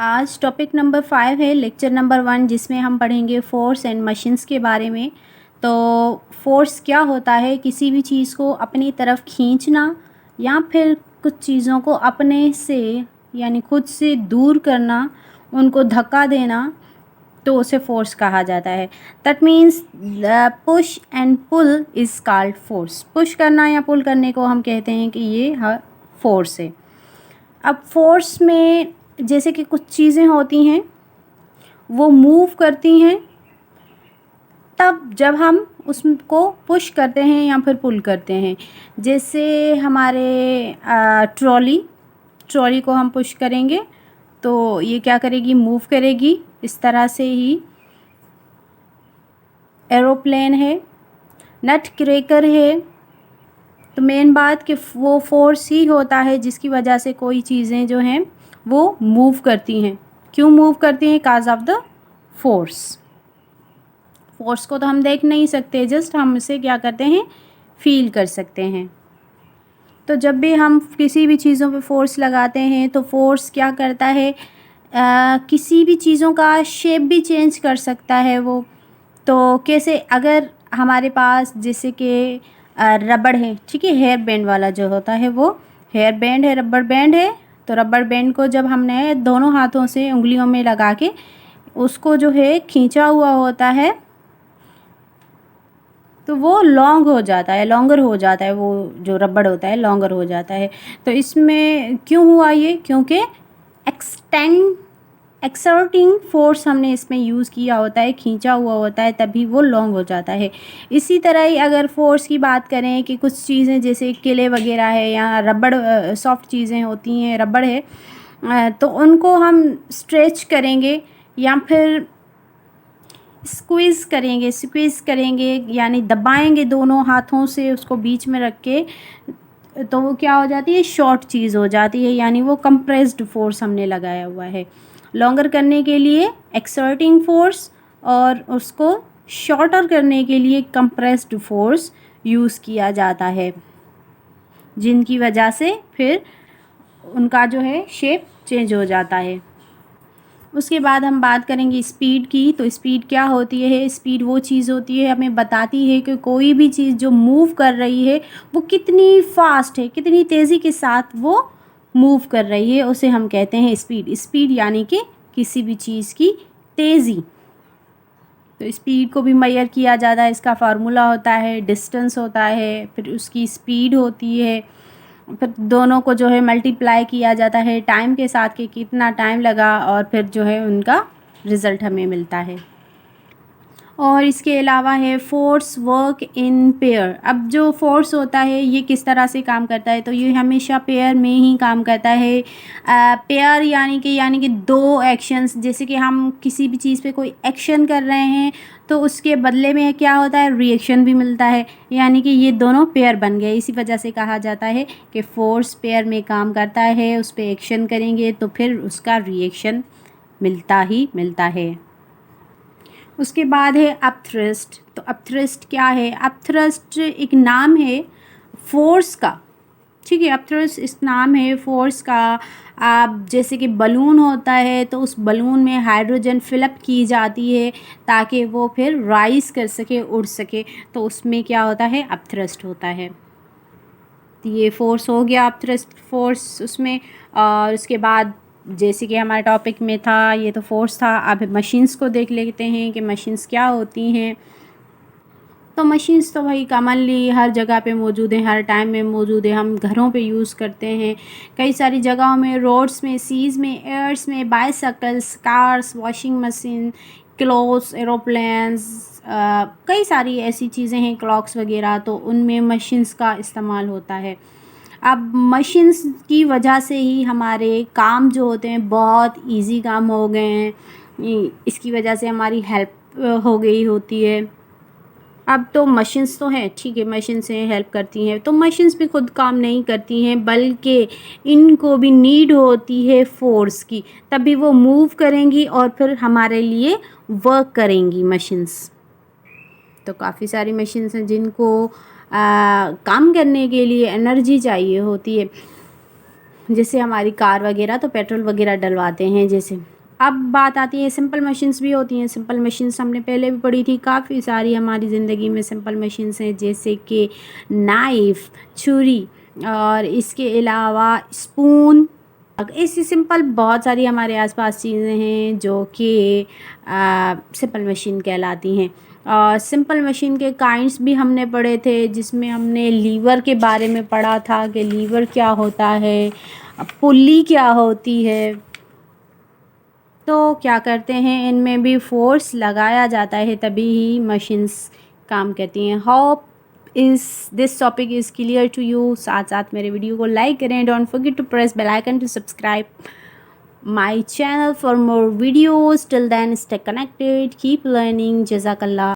आज topic number five है lecture number one जिसमें हम पढ़ेंगे फोर्स एंड मशीन्स के बारे में। तो फोर्स क्या होता है? किसी भी चीज़ को अपनी तरफ़ खींचना या फिर कुछ चीज़ों को अपने से, यानी खुद से दूर करना, उनको धक्का देना तो उसे फोर्स कहा जाता है। That means push and pull is called force push करना या पुल करने को हम कहते हैं कि ये फोर्स है। अब फोर्स में जैसे कि कुछ चीज़ें होती हैं, वो मूव करती हैं, तब जब हम उसको पुश करते हैं या फिर पुल करते हैं, जैसे हमारे ट्रॉली ट्रॉली को हम पुश करेंगे तो ये क्या करेगी मूव करेगी, इस तरह से ही एरोप्लेन है नट क्रेकर है तो मेन बात कि वो फोर्स ही होता है जिसकी वजह से कोई चीज़ें जो हैं वो मूव करती हैं। क्यों मूव करती हैं? Cause of the force force को तो हम देख नहीं सकते जस्ट हम उसे क्या करते हैं? फील कर सकते हैं। तो जब भी हम किसी भी चीज़ों पे फोर्स लगाते हैं तो फोर्स क्या करता है? आ, किसी भी चीज़ों का शेप भी चेंज कर सकता है वो। तो कैसे अगर हमारे पास जैसे कि रबड़ है ठीक है हेयर बैंड वाला जो होता है वो हेयर बैंड है रबड़ बैंड है तो रबर बैंड को जब हमने दोनों हाथों से उंगलियों में लगा के उसको जो है खींचा हुआ होता है तो वो लॉन्ग हो जाता है, लॉन्गर हो जाता है, वो जो रबड़ होता है, लॉन्गर हो जाता है। तो इसमें क्यों हुआ ये? क्योंकि एक्सटेंड एक्सर्टिंग फोर्स हमने इसमें यूज़ किया होता है, खींचा हुआ होता है, तभी वो लॉन्ग हो जाता है। इसी तरह ही अगर फोर्स की बात करें कि कुछ चीज़ें जैसे किले वगैरह है या रबड़ सॉफ्ट चीज़ें होती हैं, रबड़ है तो उनको हम स्ट्रेच करेंगे या फिर स्क्वीज़ करेंगे स्क्वीज़ करेंगे, यानी दबाएँगे दोनों हाथों से उसको बीच में रख के तो वो क्या हो जाती है शॉर्ट चीज़ हो जाती है, यानी वो कंप्रेस्ड फोर्स हमने लगाया हुआ है। लॉन्गर करने के लिए एक्सर्टिंग फोर्स और उसको शॉर्टर करने के लिए कंप्रेस्ड फोर्स यूज़ किया जाता है। जिनकी वजह से फिर उनका जो है शेप चेंज हो जाता है। उसके बाद हम बात करेंगे स्पीड की। तो स्पीड क्या होती है? स्पीड वो चीज़ होती है, हमें बताती है कि कोई भी चीज़ जो मूव कर रही है, वो कितनी फास्ट है, कितनी तेज़ी के साथ वो मूव कर रही है, उसे हम कहते हैं स्पीड स्पीड यानी कि किसी भी चीज़ की तेज़ी. तो स्पीड को भी मैयर किया जाता है, इसका फार्मूला होता है डिस्टेंस होता है, फिर उसकी स्पीड होती है, फिर दोनों को जो है मल्टीप्लाई किया जाता है टाइम के साथ कि कितना टाइम लगा और फिर जो है उनका रिज़ल्ट हमें मिलता है। और इसके अलावा है फोर्स वर्क इन पेयर अब जो फोर्स होता है, ये किस तरह से काम करता है? तो ये हमेशा पेयर में ही काम करता है। पेयर यानी कि यानी कि दो एक्शंस जैसे कि हम किसी भी चीज़ पे कोई एक्शन कर रहे हैं तो उसके बदले में क्या होता है? रिएक्शन भी मिलता है। यानी कि ये दोनों पेयर बन गए। इसी वजह से कहा जाता है कि फोर्स पेयर में काम करता है, उस पर एक्शन करेंगे तो फिर उसका रिएक्शन मिलता ही मिलता है। उसके बाद है अपथ्रस्ट। तो अपथ्रस्ट क्या है? अपथ्रस्ट एक नाम है फोर्स का। ठीक है, अपथ्रस्ट इस नाम है फोर्स का। आप जैसे कि बलून होता है तो उस बलून में हाइड्रोजन फिलअप की जाती है ताकि वो फिर राइस कर सके, उड़ सके। तो उसमें क्या होता है? अपथ्रस्ट होता है। तो ये फोर्स हो गया, अपथ्रस्ट फोर्स उसमें। और उसके बाद जैसे कि हमारे टॉपिक में था, ये तो फोर्स था। अब मशीन्स को देख लेते हैं कि मशीन्स क्या होती हैं। तो मशीन्स तो भाई कॉमनली हर जगह पे मौजूद हैं, हर टाइम में मौजूद है। हम घरों पे यूज़ करते हैं। कई सारी जगहों में रोड्स में सीज़ में एयर्स में bicycles cars washing machine clothes aeroplanes कई सारी ऐसी चीज़ें हैं क्लॉक्स वगैरह। तो उनमें मशीन्स का इस्तेमाल होता है। अब मशीन्स की वजह से ही हमारे काम जो होते हैं बहुत इजी काम हो गए हैं। इसकी वजह से हमारी हेल्प हो गई होती है। अब तो मशीन्स तो हैं, ठीक है मशीन से हेल्प करती हैं। तो मशीन्स भी खुद काम नहीं करती हैं, बल्कि इनको भी नीड होती है फोर्स की। तभी वो मूव करेंगी और फिर हमारे लिए वर्क करेंगी मशीन्स तो काफ़ी सारी मशीन्स हैं जिनको आ, काम करने के लिए एनर्जी चाहिए होती है। जैसे हमारी कार वगैरह तो पेट्रोल वगैरह डलवाते हैं जैसे। अब बात आती है सिंपल मशीन्स भी होती हैं। सिंपल मशीन्स हमने पहले भी पढ़ी थी काफ़ी सारी हमारी ज़िंदगी में सिंपल मशीन्स हैं जैसे कि नाइफ़ छुरी और इसके अलावा स्पून ऐसी सिंपल बहुत सारी हमारे आसपास चीज़ें हैं जो कि सिंपल मशीन कहलाती हैं। और सिंपल मशीन के काइंड्स भी हमने पढ़े थे, जिसमें हमने लीवर के बारे में पढ़ा था कि लीवर क्या होता है पुली क्या होती है। तो क्या करते हैं, इनमें भी फोर्स लगाया जाता है, तभी ही मशीन्स काम करती हैं। Hope इस this topic is clear to you साथ साथ मेरे वीडियो को लाइक करें don't forget to press bell icon to subscribe my channel for more videos till then stay connected keep learning jazakallah